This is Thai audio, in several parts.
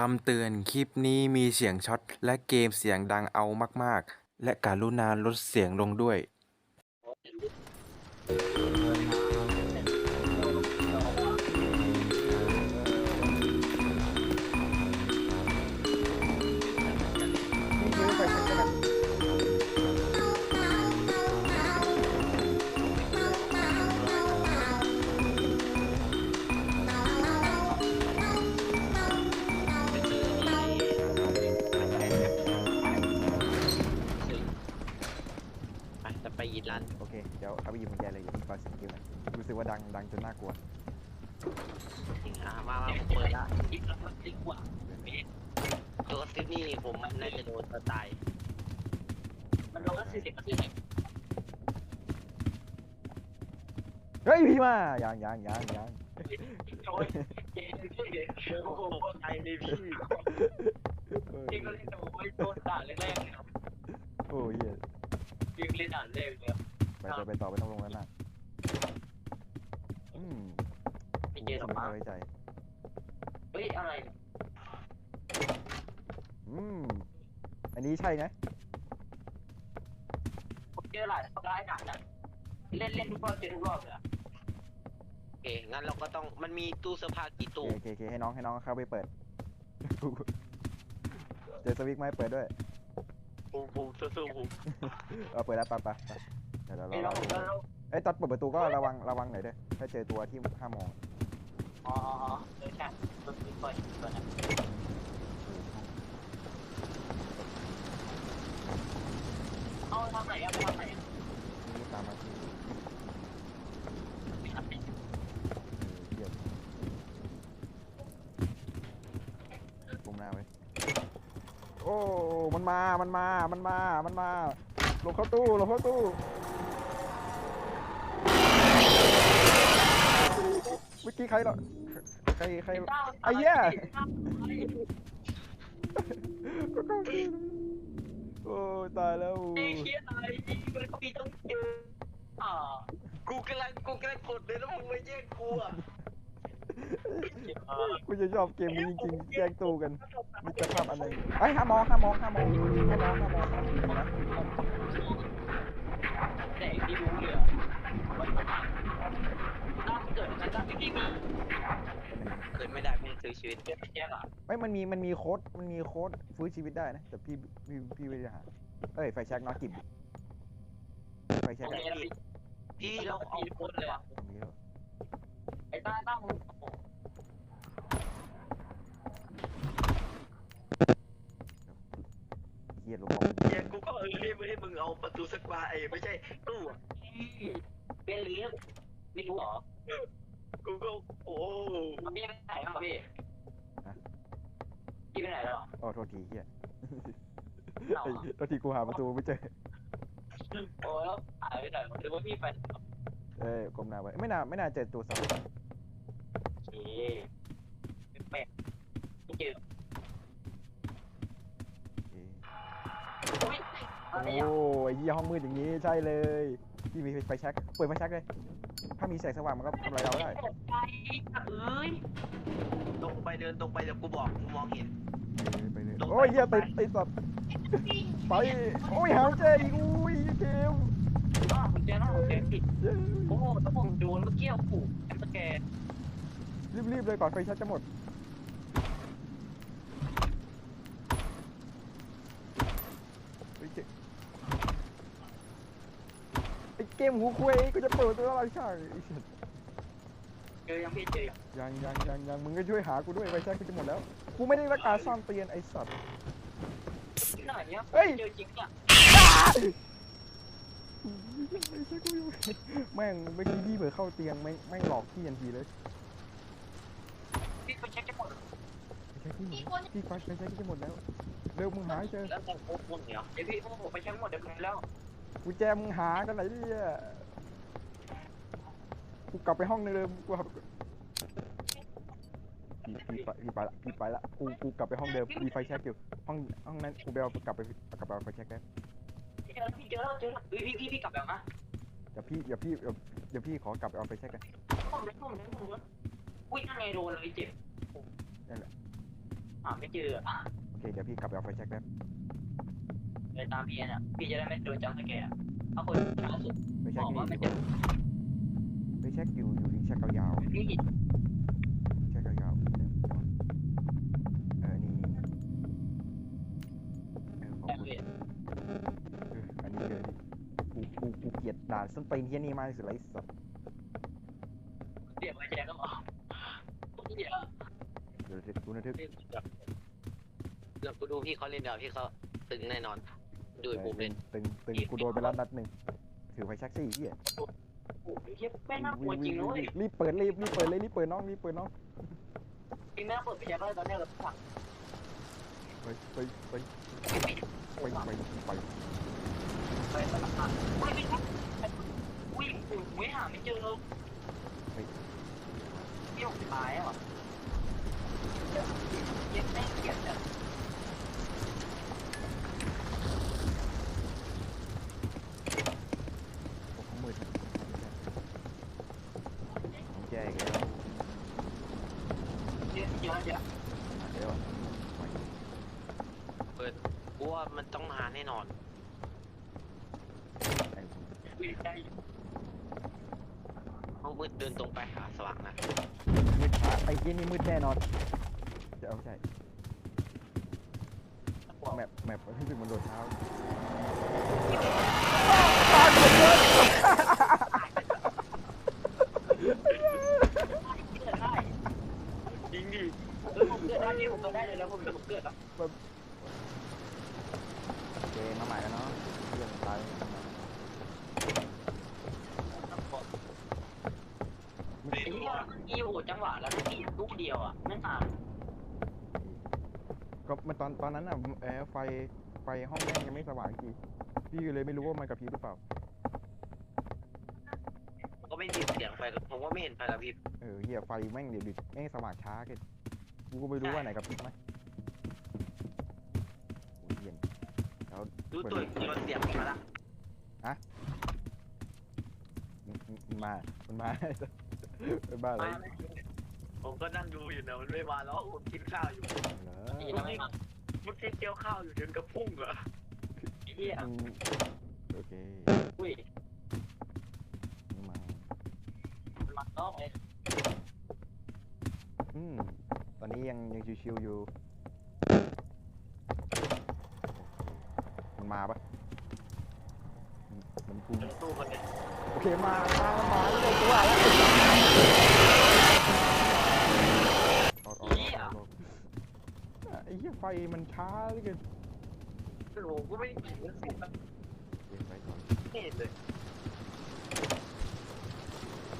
คำเตือนคลิปนี้มีเสียงช็อตและเกมเสียงดังเอามากๆ และการุณาลดเสียงลงด้วย ไปจะไปอีรันโอเค เดี๋ยวเอาไปหยิบกุญแจเลยอย่าเพิ่งฟังเสียงเกมนะรู้สึกว่าดังดังจนน่ากลัว จริงอะมามาผมเปิดละตัวซิดนี่ผมน่าจะโดนตัวตายมันลงละสี่สิบเปอร์เซ็นต์เฮ้ยพี่มายังยังยังยังโอ้ยเจ๊โอ้โหใจเลยพี่เออพี่ก็เล่นโอ้ยโดนด่าแรกๆเลยครับโอ้ยเหี้ย พี่เล่นด่าแรกเลยไปไปไปต่อไปต้องลงแล้วนะอืมไม่เจอหรอกไม่มั้งไว้ใจ เฮ้ยอะไรอืม อันนี้ใช่นะผมเจอหลายร้ายหนักนะเล่นเล่นทุกรอบเจอทุกรอบเลยโอเคงั้นเราก็ต้องมันมีตู้เสื้อผ้ากี่ตู้เคโอเคโอเคให้น้องให้น้องเข้าไปเปิด เจอสวิกไหมเปิดด้วย ปูปูสู้ๆปูเออเปิดแล้วไปไปไปเดี๋ยวเราไอ้เราเราผมก็เอ้ยตอนเปิดประตูก็ระวังระวังหน่อยด้วยถ้าเจอตัวที่ห้ามมองอ๋อเออใช่ตัวนี้ปล่อยตัวนั้นเอาทำไหนอะทำไหนตามมาที่ ไปทำไหน เยี่ยมปุ่มหน้าไว้ โอ้ มันมา มันมา มันมา มันมา ลงเข้าตู้ ลงเข้าตู้เมื่อกี้ใครเหรอ ใคร ใครไอ้เหี้ยก็เข้าตู้โอ้ยตายแล้วไอ้เหี้ยอะไรมันก็มีต้องเจออ่ากูกำลังกูกำลังกดเลยแล้วมึงมาแย่งกูอะ กูจะชอบเกมนี้จริงๆแย่งตู้กันมิตรภาพอันหนึ่งไอ้ยห้ามมองห้ามมองห้ามมองห้ามมองห้ามมองห้ามมองนะแต่ที่รู้เลยน่าเกิดอะไรขึ้นที่มีเกิดไม่ได้มึงซื้อชีวิตเรื่องแย่หรอไม่มันมีมันมีโค้ดมันมีโค้ดฟื้นชีวิตได้นะแต่พี่พี่พี่ไม่ได้หาเอ้ยไฟแช็กน็อตกิบไฟแช็กโออะเคแล้วพี่พี่ที่เราเราเอาเอาคนเลยอะตรงนี้แล้วไอ้ต้าต้ามึง เฮียลงบอล แย่งกูก็เออให้ มึงให้มึงเอาประตูสักบานไอ้ไม่ใช่ตู้อะเป็นเลี้ยงไม่รู้หรอกูก็โอ้พี่ไปไหนอะพี่พี่ไปไหนแล้ว โอ้โทษทีเฮียเราเอ้ยโทษทีกูหาประตูไม่เจอ โอ้แล้วหายไปไหนหรือว่าพี่ไปเอ้ยก้มหน้าไว้ไม่น่าไม่น่าเจอตัวสัตว์โอเคแปลกไม่เจอ โอ้ยอะไรโอ้อะยเยี่ยห้องมืดอย่างนี้ใช่เลยพี่มีไฟแช็กเปิดไฟแช็กเลย ถ้ามีแสงสว่างมันก็ทำอะไรเราได้ใจเอ้ยตรงไปเดินตรงไปเดี๋ยวกูบอกกูมองเห็น ไปเลยโอ้ยเยี่ยติดติดสัตว์ไปโอ้ยหาเจออีกอุ้ยเกมอ้าวผมเจอแล้วผมเจอผิดเย้โอ้โหต้องผมโดนเมื่อกี้โอ้โหแอมสแกนรีบๆเลยก่อนไฟแช็กจะหมดเฮ้ยเจ๊ ไอ้เกมหูคุยกูจะเปิดตัวอะไรช่างไอ้สัตว์เจอยังพี่เจอยังยังยังยังยังมึงก็ช่วยหากูด้วยไฟแช็กกูจะหมดแล้ว กูไม่ได้รักการซ่อนเตียนไอ้สัตว์ที่ไหนเนี่ยเฮ้ย เจอจริงเนี่ยแม่งเมื่อกี้พี่เผื่อเข้าเตียงแม่งแม่งหลอกพี่ทันทีเลยพี่ไปเช็คจะหมดไฟแช็กพี่หมดพี่ไฟแช็กพี่จะหมดแล้วเร็วมึงหาให้เจอ แล้วแต่พวกมึงเนี่ยเดี๋ยวพี่พวกผมไปเช็คหมดเดี๋ยวไปแล้ว กูแจมึงหากันไหนเนี่ยกูกลับไปห้องเดิมกูครับพี่พี่ไปพี่ไปละพี่ไปละกูกูกลับไปห้องเดิมมีไฟแช็กอยู่ห้องห้องนั้นกูไปเอากลับไปกลับไปเอาไฟแช็กแล้วพี่เจอแล้วพี่เจอแล้วเจอแล้วพี่พี่พี่กลับแล้วนะเดี๋ยวพี่เดี๋ยวพี่เดี๋ยวเดี๋ยวพี่ขอกลับไปเอาไฟแช็กกันผมเลยผมเลยผมเลยอุ้ยนั่นไงโดนเลยเจ็บนั่นแหละอหาไม่เจออะโอเคเดี๋ยวพี่กลับไปเอาไฟแช็กแป๊บ เลยตามพี่เนี่ยพี่จะได้ไม่โดนจังสแกร์ถ้าคนช้าสุดไฟบแช็กอกอยู่ว่ามันที่จะไฟแช็กอยู่อยู่ที่แช็กยาวพี่ๆแช็กยาวๆเออนี่นี่เออขอบแต่คุณ เวทเอออันนี้เลยกูกูกูเกลียดด่านส้นตีนที่นี่มากที่สุดเลยไอ้สัสเรียกไว้แจ็คก็บอกเดี๋ยวเดี๋ยวกูนึกถึงแล้วกูดูพี่เขาเล่นเดี๋ยวพี่เขาตึงแน่นอน ดูไอ้ภูมิเล่นตึงตึงกูโดนไปแล้วนัดหนึ่งถือไฟแช็กสี่เหี้ยโอ้โหเฮียแม่งน่ากลัวจริงนะเว้ยรีบเปิดรีบรีบเปิดเลยรีบเปิดน้องรีบเปิดน้องจริงนะเปิดพี่แจ็คเลยตอนนี้เราสั่งไปไปไปไปไปไปไปสลับกันอุ้ยไม่ทันอุ้ยอุ้ยหาไม่เจอเลยพี่หกตายอะเย็นแม่งเกลียดอะ โอ้โหมืดผมแจ้อีกแล้ว เยอะเยอะเยอะ เดี๋ยว กูว่ามันต้องมาแน่นอนไอ้อุ้ยได้ห้องมืดเดินตรงไปหาสว่างนะมืดช้าไอ้เหี้ยนี่มืดแน่นอน จะเอาใช่แมปแมปที่เป็นมันโดดเท้า ได้ จริงดิ เออผมเกิดได้ที่ผมเกิดได้เลยแล้วผมผมเกิดอะ โอเคมาใหม่แล้วเนาะเรื่องตาย ไอ้ เหี้ยอีโหจังหวะแล้วที่ลูกเดียวอะไม่ผ่านก็มันตอนตอนนั้นอะเออไฟไฟห้องแม่งยังไม่สว่างจริงพี่เลยไม่รู้ว่ามันกระพริบหรือเปล่า มันก็ไม่มีเสียงไฟผมว่าไม่เห็นไฟกระพริบเออเหี้ยไฟแม่งเดี๋ยวดิแม่งสว่างช้าเกินกูก็ไม่รู้ว่าไหนกระพริบไหมโอ้ยเหี้ยรู้ตัวอีกทีมันเสียงมาละ มันมันมามันมา มันมาอะไรผมก็นั่งดูอยู่นะมันไม่มาแล้วผมกินข้าวอยู่เหรอนี่แล้วไม่มาเมื่อกี้เจียวข้าวอยู่จนกระพุ่งอะไอ้เหี้ยอืมโอเคอุ้ยไม่มามันมานอกเลยอืมตอนนี้ยังยังชิวๆอยู่มันมาปะมั นมันพุ่งสู้กันเลยโอเคมามามาเลยตัวแล้วออกออกออกออกอะไอ้เหี้ยไฟมันช้าเหลือเกินผมก็ไม่เห็นเสียงเดี๋ยวไปก่อนไม่เห็นเลย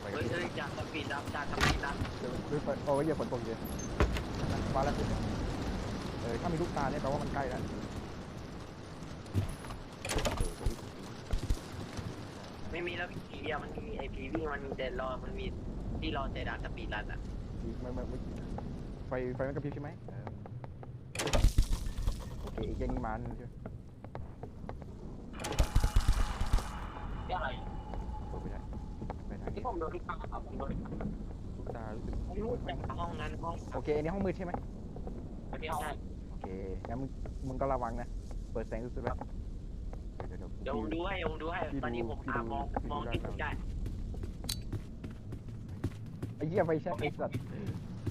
ไปเฮ้ยกันเฮ้ยจากสปีดดับจากสปีดดับเดี๋ยวเดี๋ยวไปโอ้ยอย่าฝนตกเยอะฟ้าแล้วเออถ้ามีลูกตาเนี่ยแปลว่ามันใกล้แล้ว ไม่มีแล้วพีเดียวมันมีไอพีวิ่งมันมีแต่รอมันมีที่รอแต่ด่านสปีดดันอะไม่ไม่ไม่ไฟไฟมันกระพริบใช่ไหมเออโอเคอีกอย่างนี้มันใช่ไหมเรื่องอะไรเปิดไม่ได้ไปทางที่นี้ผมโดนที่ข้างครับผมโดนที่ข้างลูกตารู้สึกไม่รู้แต่ห้องนั้นห้องโอเคอันนี้ห้องมืดใช่ไหม ที่ห้อง โอเค งั้นมึงมึงก็ระวังนะ เปิดแสงสุดๆไว้ ดี๋ยวเดี๋ยวเดี๋ยวผมดูให้เดี๋ยวผมดูให้ตอนนี้ผมตามองมองที่ได้ไอ้เหี้ยไฟแช็กไอ้สัตว์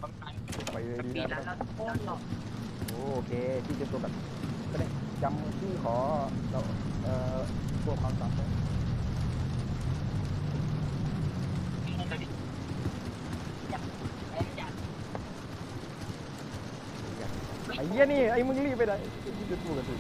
ผมตายไปเลยสดีปีดดันะนแล้วโคตรหล่อโอเคที่จะตัวแบบก็ได้จำที่ขอเราเอ่อพวกความจำไว้อยากอยากไอ้เหี้ยนี่ไอ้มึงรีบไปไหนไอ้จะตัวกันถึ